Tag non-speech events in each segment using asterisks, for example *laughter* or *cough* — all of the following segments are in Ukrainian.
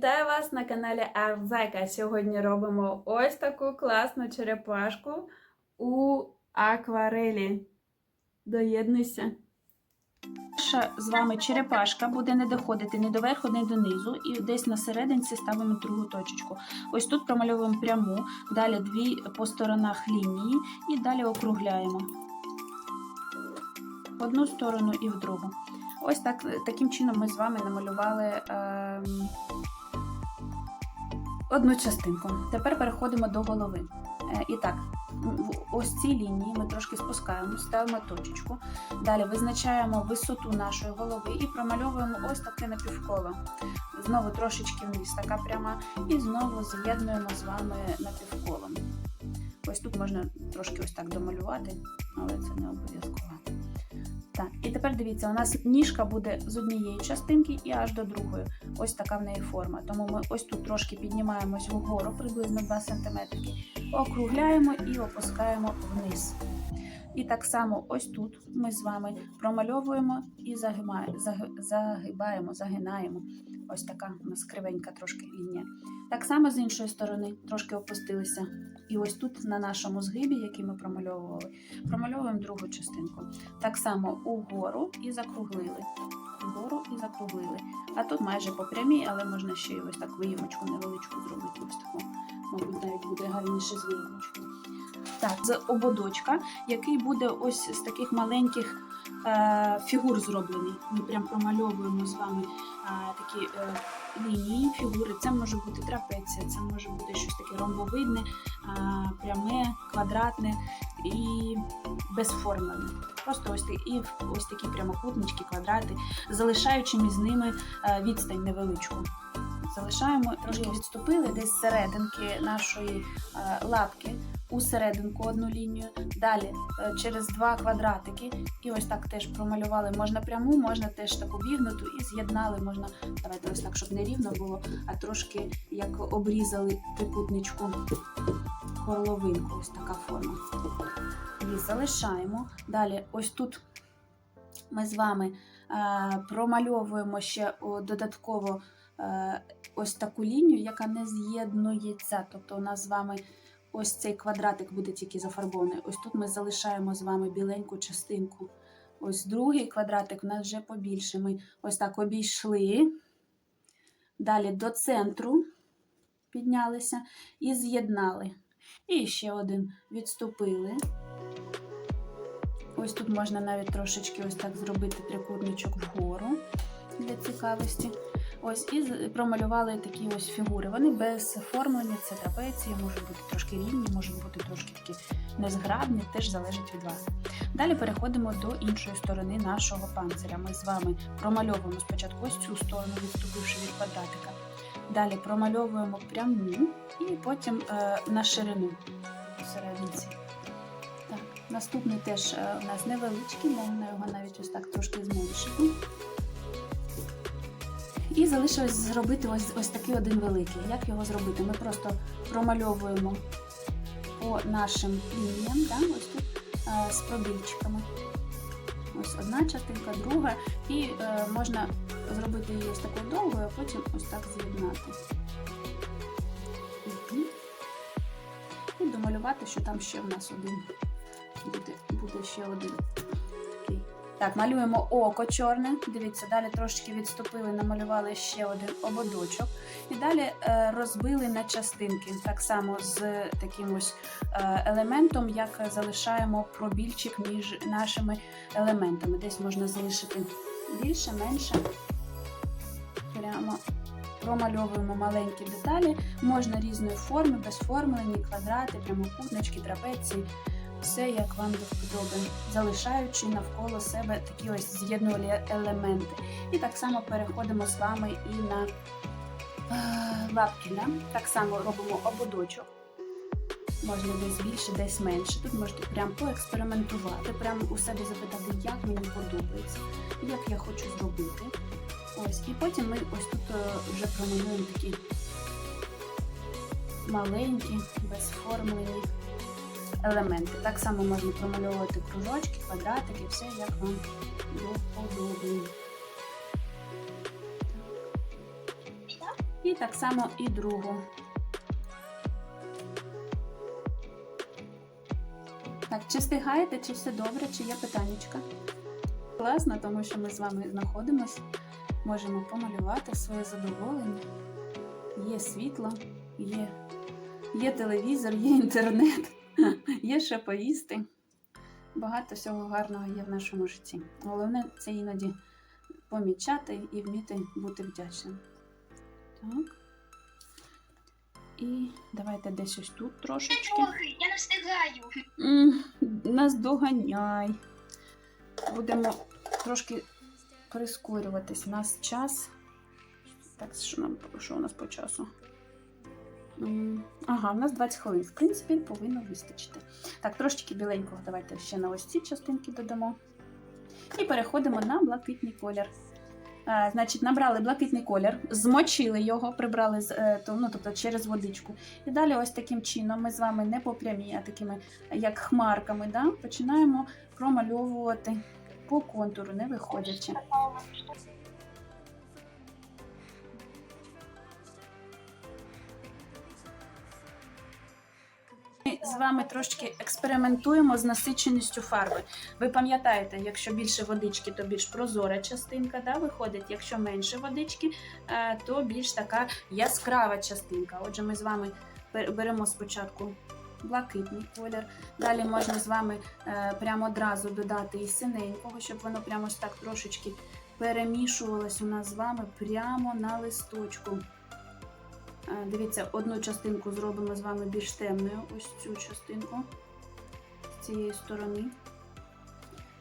Вітаю вас на каналі Арзайка. Сьогодні робимо ось таку класну черепашку у акварелі. Доєднуйся. Наша з вами черепашка буде не доходити ні до верху, ні до низу, і десь на серединці ставимо другу точечку. Ось тут промальовуємо пряму, далі дві по сторонах лінії і далі округляємо в одну сторону і в другу. Ось так, таким чином ми з вами намалювали ем, одну частинку. Тепер переходимо до голови. Е, і так, в ось цій лінії ми трошки спускаємо, ставимо точечку. Далі визначаємо висоту нашої голови і промальовуємо ось таке напівколо. Знову трошечки вниз, така пряма, і знову з'єднуємо з вами напівколом. Ось тут можна трошки ось так домалювати, але це не обов'язково. Так, і тепер дивіться, у нас ніжка буде з однієї частинки і аж до другої. Ось така в неї форма. Тому ми ось тут трошки піднімаємось вгору, приблизно 2 см, округляємо і опускаємо вниз. І так само ось тут ми з вами промальовуємо і загибаємо, загибаємо, загинаємо. Ось така у нас кривенька трошки лінія. Так само з іншої сторони трошки опустилися. І ось тут на нашому згибі, який ми промальовували, промальовуємо другу частинку. Так само угору і закруглили. Вгору і закруглили. А тут майже по прямій, але можна ще й ось так виїмочку невеличку зробити. Ось таку, мабуть, навіть буде гарніше з виїмочкою. Так, з ободочка, який буде ось з таких маленьких е, фігур зроблений. Ми прям промальовуємо з вами такі е, лінії, фігури. Це може бути трапеція, це може бути щось таке ромбовидне, пряме, квадратне і безформене. Просто ось такі, і ось такі прямокутнички, квадрати, залишаючи між ними е, відстань невеличку. Залишаємо трошки відступили десь з серединки нашої е, лапки у серединку одну лінію, далі е, через два квадратики, і ось так теж промалювали. Можна пряму, можна теж таку вігнуту і з'єднали. Можна давайте ось так, щоб не рівно було, а трошки як обрізали трикутничку горловинку. Ось така форма. Її залишаємо. Далі, ось тут ми з вами е, промальовуємо ще додатково. Е, Ось таку лінію, яка не з'єднується. Тобто, у нас з вами ось цей квадратик буде тільки зафарбований. Ось тут ми залишаємо з вами біленьку частинку. Ось другий квадратик у нас вже побільше. Ми ось так обійшли. Далі до центру піднялися і з'єднали. І ще один відступили. Ось тут можна навіть трошечки ось так зробити трикутничок вгору для цікавості. Ось і промалювали такі ось фігури. Вони без оформлення, це трапеції, можуть бути трошки рівні, можуть бути трошки такі незграбні, теж залежить від вас. Далі переходимо до іншої сторони нашого панциря. Ми з вами промальовуємо спочатку ось цю сторону, відступивши від квадратика. Далі промальовуємо пряму і потім е, на ширину серединці. Наступний теж е, у нас невеличкий, можна його навіть ось так трошки зменшити. І залишилось зробити ось ось такий один великий. Як його зробити? Ми просто промальовуємо по нашим лініям, да? ось тут е, з пробільчиками. Ось одна частинка, друга, і е, можна зробити її ось такою довгою, а потім ось так з'єднати. І домалювати, що там ще в нас один буде, буде ще один. Так, малюємо око чорне. Дивіться, далі трошки відступили, намалювали ще один ободочок. І далі е, розбили на частинки. Так само з таким ось е, елементом, як залишаємо пробільчик між нашими елементами. Десь можна залишити більше, менше. Прямо промальовуємо маленькі деталі. Можна різної форми, безформлені, квадрати, прямокутнички, трапеції все як вам до вподоби, залишаючи навколо себе такі ось з'єднувальні елементи. І так само переходимо з вами і на е, лапки. Да? Так само робимо ободочок. Можна десь більше, десь менше. Тут можете прям поекспериментувати, прямо у себе запитати, як мені подобається, як я хочу зробити. Ось, І потім ми ось тут е, вже промалюємо такі маленькі, безформлені елементи. Так само можна промальовувати кружочки, квадратики, все як вам до вподоби. І так само і другу. Так, чи встигаєте, чи все добре, чи є питаннячка? Класно, тому що ми з вами знаходимось, можемо помалювати своє задоволення. Є світло, є, є телевізор, є інтернет, *laughs* є що поїсти. Багато всього гарного є в нашому житті. Головне це іноді помічати і вміти бути вдячним. Так. І давайте десь ось тут трошечки. Я не встигаю. Нас доганяй. Будемо трошки прискорюватись. У нас час. Так, що, нам, що у нас по часу? Ага, у нас 20 хвилин. В принципі, повинно вистачити. Так, трошечки біленького давайте ще на ось ці частинки додамо. І переходимо на блакитний колір. Е, значить, набрали блакитний колір, змочили його, прибрали з, е, ну, тобто через водичку. І далі ось таким чином ми з вами не по прямій, а такими як хмарками, да, починаємо промальовувати по контуру, не виходячи. З вами трошки експериментуємо з насиченістю фарби. Ви пам'ятаєте, якщо більше водички, то більш прозора частинка да, виходить. Якщо менше водички, е, то більш така яскрава частинка. Отже, ми з вами беремо спочатку блакитний колір. Далі можна з вами е, прямо одразу додати і синенького, щоб воно прямо ось так трошечки перемішувалось у нас з вами прямо на листочку. Е, Дивіться, одну частинку зробимо з вами більш темною, ось цю частинку з цієї сторони,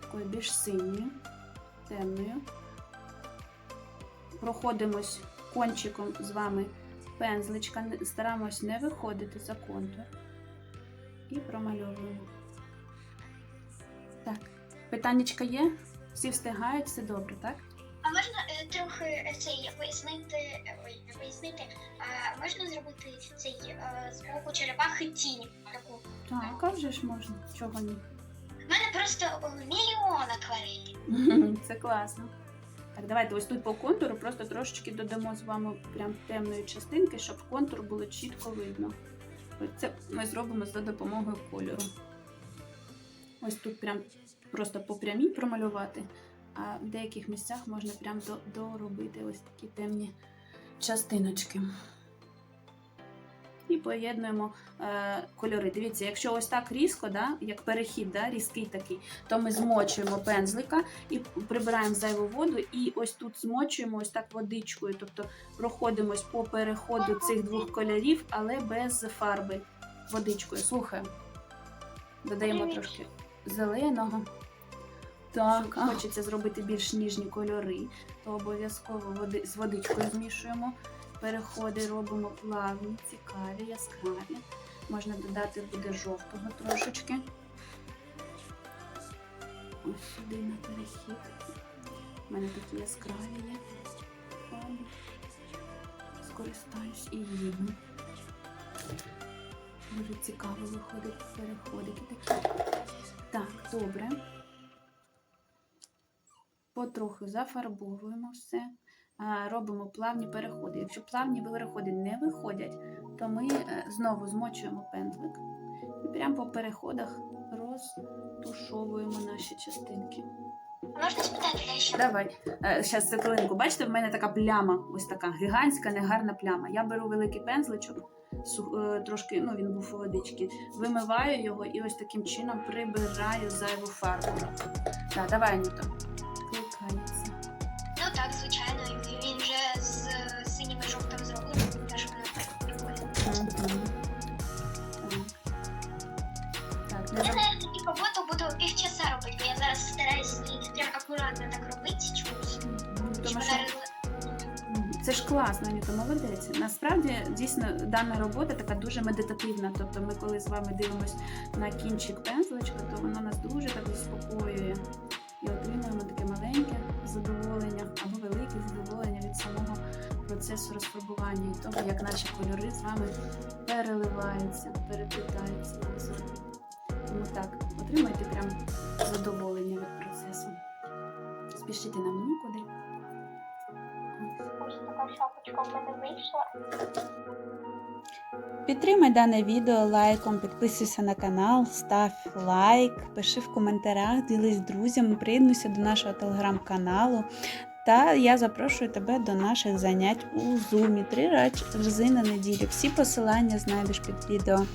такою більш синьою, темною. Проходимось кончиком з вами пензличка, стараємось не виходити за контур і промальовуємо. Так, питаннячка є? Всі встигають, все добре, так? А можна трохи цей пояснити, ой, не пояснити, а можна зробити цей е, з боку черепахи тінь таку. Так, а вже ж можна, чого ні. У мене просто мільйон акварелі. *laughs* Це класно. Так, давайте ось тут по контуру просто трошечки додамо з вами прям темної частинки, щоб контур було чітко видно. Це ми зробимо за допомогою кольору. Ось тут прям просто по прямій промалювати, а в деяких місцях можна прям до, доробити ось такі темні частиночки. І поєднуємо е, кольори. Дивіться, якщо ось так різко, да, як перехід, да, різкий такий, то ми змочуємо пензлика і прибираємо зайву воду, і ось тут змочуємо ось так водичкою, тобто проходимось по переходу цих двох кольорів, але без фарби водичкою. Слухаємо. Додаємо трошки зеленого. Так, хочеться зробити більш ніжні кольори, то обов'язково води, з водичкою змішуємо. Переходи робимо плавні, цікаві, яскраві. Можна додати буде жовтого трошечки. Ось сюди на перехід. У мене такі яскраві є. Скористаюсь і їм. Дуже цікаво виходить переходики такі. Так, добре. Потроху зафарбовуємо все. Робимо плавні переходи. Якщо плавні переходи не виходять, то ми е, знову змочуємо пензлик і прямо по переходах розтушовуємо наші частинки. Можна спитати дещо? Давай, зараз секундку. Бачите, в мене така пляма, ось така гігантська, негарна пляма. Я беру великий пензличок, е, трошки, ну він був у водички, вимиваю його і ось таким чином прибираю зайву фарбу. Так, давай, Аніто. Кликається. Ну так, звичайно, він вже з е, синім і жовтим зроблений, теж воно так прикольно. Так, Я забудь. навіть роботу буду півчаса робити, бо я зараз стараюсь прям акуратно так робити чомусь. Тому що Це ж класно, Аніто, молодець. Насправді, дійсно, дана робота така дуже медитативна. Тобто, ми, коли з вами дивимося на кінчик пензличка, то воно нас дуже так заспокоює і отримуємо таке процесу розфарбування і того, як наші кольори з вами переливаються, переплітаються разом. Тому так, отримайте прям задоволення від процесу. Спішити нам нікуди. ось така шапочка в мене вийшла. Підтримай дане відео лайком, підписуйся на канал, став лайк, пиши в коментарях, ділись з друзями, приєднуйся до нашого телеграм-каналу. Та я запрошую тебе до наших занять у Zoom три рази на неділю. Всі посилання знайдеш під відео.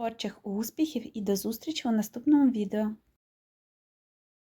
Творчих успіхів і до зустрічі у наступному відео.